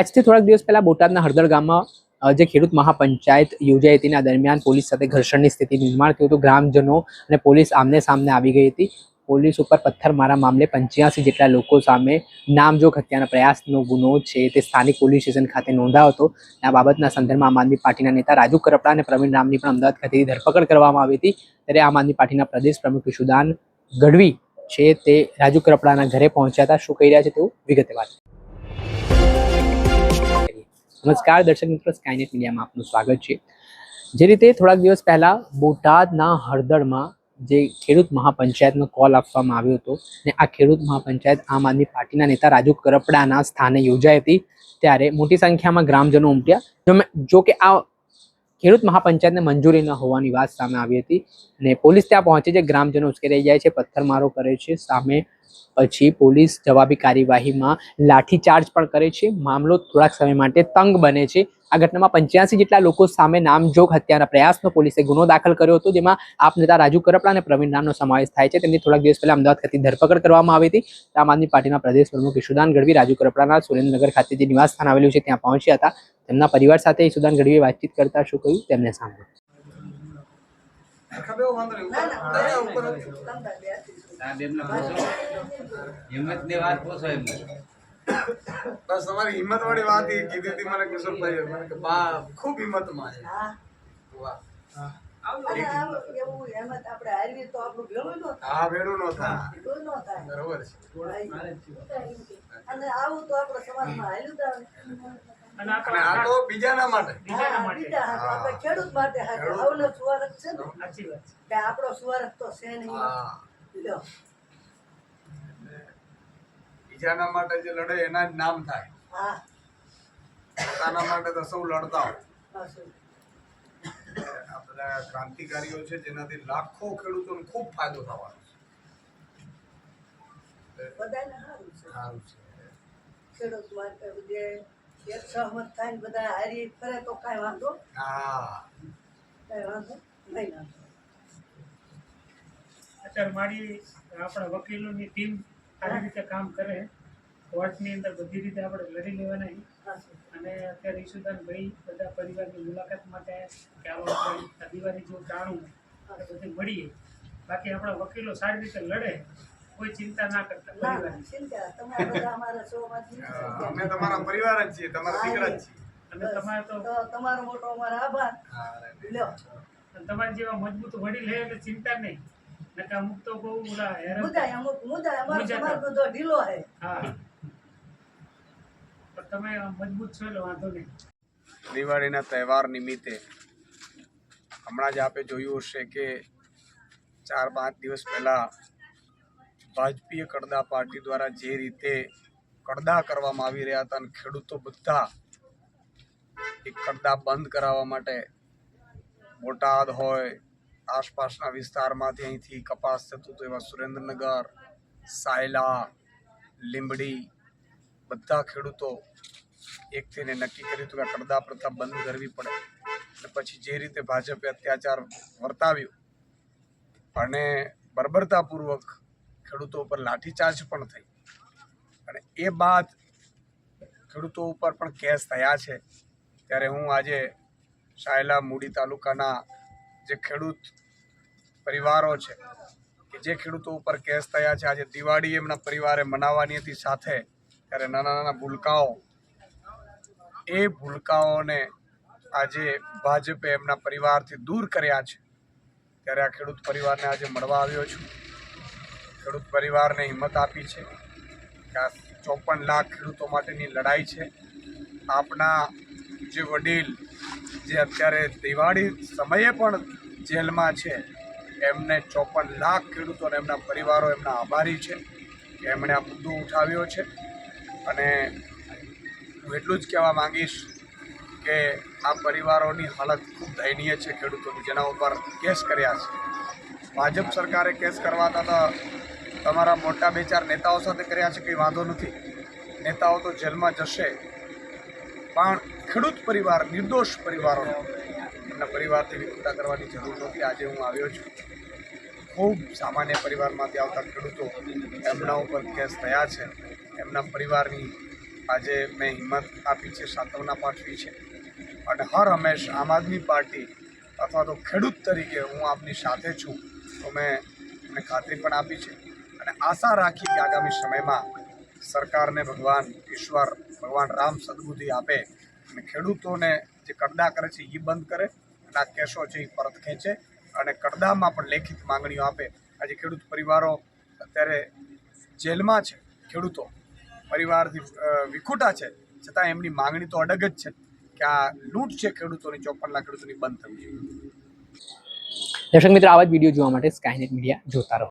આજથી થોડાક દિવસ પહેલા બોટાદના હળદર ગામમાં જે ખેડૂત મહાપંચાયત યોજાઈ હતી તેના દરમિયાન પોલીસ સાથે ઘર્ષણની સ્થિતિ નિર્માણ થયું હતું. ગ્રામજનો અને પોલીસ આમને સામને આવી ગઈ હતી. પોલીસ ઉપર પથ્થરમારા મામલે પંચ્યાસી જેટલા લોકો સામે નામજોગ હત્યાના પ્રયાસનો ગુનો છે તે સ્થાનિક પોલીસ સ્ટેશન ખાતે નોંધાયો હતો. આ બાબતના સંદર્ભમાં આમ આદમી પાર્ટીના નેતા રાજુ કરપડા અને પ્રવીણ રામની પણ અમદાવાદ ખાતેથી ધરપકડ કરવામાં આવી હતી. ત્યારે આમ આદમી પાર્ટીના પ્રદેશ પ્રમુખ ઈશુદાન ગઢવી છે તે રાજુ કરપડાના ઘરે પહોંચ્યા હતા. શું કહી રહ્યા છે તેવું વિગતે વાત નમસ્કાર, દર્શક મિત્રો સ્કાયનેટ મીડિયામાં આપનું સ્વાગત છે. જે રીતે થોડાક દિવસ પહેલાં બોટાદના હળદરમાં જે ખેડૂત મહાપંચાયતનો કોલ આપવામાં આવ્યો હતો અને આ ખેડૂત મહાપંચાયત આમ આદમી પાર્ટીના નેતા રાજુ કરપડાના સ્થાને યોજાઈ હતી, ત્યારે મોટી સંખ્યામાં ગ્રામજનો ઉમટ્યા. જો કે આ ખેડૂત મહાપંચાયતને મંજૂરી ન હોવાની વાત સામે આવી હતી અને પોલીસ ત્યાં પહોંચે છે, ગ્રામજનો ઉશ્કેરાઈ જાય છે, પથ્થરમારો કરે છે, સામે પછી પોલીસ જવાબી કાર્યવાહીમાં લાઠીચાર્જ પણ કરે છે. મામલો થોડાક સમય માટે તંગ બને છે. આ ઘટનામાં પંચ્યાસી જેટલા લોકો સામે નામજોગ હત્યાના પ્રયાસનો પોલીસે ગુનો દાખલ કર્યો હતો જેમાં આપ નેતા રાજુ કરપડા અને પ્રવીણ રામનો સમાવેશ થાય છે તેમની થોડાક દિવસ પહેલા અમદાવાદ ખાતે ધરપકડ કરવામાં આવી હતી આમ આદમી પાર્ટીના પ્રદેશ પ્રમુખ ઈશુદાન ગઢવી રાજુ કરપડાના સુરેન્દ્રનગર ખાતે જે નિવાસસ્થાન આવેલું છે ત્યાં પહોંચ્યા હતા તેમના પરિવાર સાથે ઈશુદાન ગઢવીએ વાતચીત કરતા શું કહ્યું તેમને સાંભળ્યું હિંમતની વાત પૂછો એમને બસ તમારી હિંમત વાળી વાત ઈ કીધી હતી મને કિશોરભાઈ મને કે બા ખૂબ હિંમતમાં છે. હા. ભેડું નો થાય. બરોબર છે. અને આ તો બીજાના માટે. ખેડૂત માટે. આવનો સુવારક છે ને? કે આપણો સુવારક તો છે નહીં. બીજાના માટે જે લડે એના જ નામ થાય. હા. પોતાના માટે તો સૌ લડતા હોય. આપણા ક્રાંતિકારીઓ છે જેનાથી લાખો ખેડૂતોને ખૂબ ફાયદો થવાનો છે. સારું છે. સારું છે. ખેડૂત માટે જે એક સહમત થાય ને બધા હારી કરે તો કાંઈ વાંધો? હા. કાંઈ વાંધો? નહીં વાંધો. અત્યારે મારી આપણા વકીલોની ટીમ સારી રીતે કામ કરે કોર્ટની અંદર બધી રીતે આપણે લડી લેવાના અને અત્યારે ઈશુદાન ભાઈ બધા પરિવારની મુલાકાત માટે કે આવો આપણે દિવાળી જો ટાણું એ બધું મળીએ. બાકી આપણા વકીલો સારી રીતે લડે કોઈ ચિંતા ના કરતા અમે તમારા પરિવાર જ છીએ તમારા દીકરા જ છીએ. અને તમારે તો તમારો મોટો અમારો આભાર. લ્યો. તમારી જેવા મજબૂત વડીલ હે એટલે ચિંતા નહીં. નકા અમુક તો બહુ ઓલા હેરાન મુદાય અમુક મુદાય અમારો સમાજ બધો ઢીલો છે હા. પણ તમે મજબૂત છો એટલે વાંધો નહીં. દિવાળીના તહેવાર નિમિત્તે હમણાં જ આપે જોયું હશે કે ચાર પાંચ દિવસ પહેલા ભાજપીય કડદા પાર્ટી દ્વારા જે રીતે કડદા કરવામાં આવી રહ્યા હતા અને ખેડૂતો બધા એ કડદા બંધ કરાવવા માટે બોટાદ હોય આસપાસના વિસ્તારમાંથી અહીંથી કપાસ થતું હતું. એવા સુરેન્દ્રનગર, સાયલા, લીંબડી બધા ખેડૂતો એક થઈને નક્કી કર્યું હતું કે કરદા પ્રથા બંધ કરવી પડે. અને પછી જે રીતે ભાજપે અત્યાચાર વર્તાવ્યો અને બર્બરતાપૂર્વક ખેડૂતો ઉપર લાઠીચાર્જ પણ થઈ. અને એ બાદ ખેડૂતો ઉપર પણ કેસ થયા છે. ત્યારે હું આજે સાયલા મૂડી તાલુકાના જે ખેડૂત પરિવારો છે કે જે ખેડૂતો ઉપર કેસ થયા છે, આજે દિવાળી એમના પરિવારે મનાવવાની હતી સાથે, ત્યારે નાના નાના ભૂલકાઓ, એ ભૂલકાઓને આજે ભાજપે એમના પરિવારથી દૂર કર્યા છે. ત્યારે આ ખેડૂત પરિવારને આજે મળવા આવ્યો છું. ખેડૂત પરિવારને હિંમત આપી છે કે આ ચોપન લાખ ખેડૂતો માટેની લડાઈ છે. આપણા જે વડીલ, જે અત્યારે દિવાળી સમયે પણ જેલમાં છે એમને ચોપન લાખ ખેડૂતો અને એમના પરિવારો એમના આભારી છે કે એમણે આ મુદ્દો ઉઠાવ્યો છે. અને હું એટલું જ કહેવા માંગીશ કે આ પરિવારોની હાલત ખૂબ દયનીય છે ખેડૂતોની, જેના ઉપર કેસ કર્યા છે. ભાજપ સરકારે કેસ કરવાતા તો તમારા મોટા બે ચાર નેતાઓ સાથે કર્યા છે, કંઈ વાંધો નથી. નેતાઓ તો જેલમાં જશે. પણ ખેડૂત પરિવાર, નિર્દોષ પરિવારોને એમના પરિવારથી વિખૂટા કરવાની જરૂર નહોતી. આજે હું આવ્યો છું. ખૂબ સામાન્ય પરિવારમાંથી આવતા ખેડૂતો એમના ઉપર કેસ થયા છે. એમના પરિવારની આજે મેં હિંમત આપી છે, સાંત્વના પાઠવી છે. અને હર હંમેશ આમ આદમી પાર્ટી અથવા તો ખેડૂત તરીકે હું આપની સાથે છું તો મેં મને ખાતરી પણ આપી છે. અને આશા રાખી કે આગામી સમયમાં સરકારને ભગવાન ઈશ્વર, ભગવાન રામ સદબુદ્ધિ આપે અને ખેડૂતોને જે કડદા કરે છે એ બંધ કરે. અને આ કેસો છે એ પરત ખેંચે અને કડદામાં પણ લેખિત માંગણીઓ આપે. આજે ખેડૂત પરિવારો અત્યારે જેલમાં છે. ખેડૂતો પરિવારથી વિખૂટા છે. છતાં એમની માંગણી તો અડગ જ છે કે આ લૂંટ છે ખેડૂતોની ચોપન લાખ ખેડૂતોની બંધ થવી જોઈએ. દર્શક મિત્રો, આવા જ વીડિયો જોવા માટે સ્કાયનેટ મીડિયા જોતા રહો.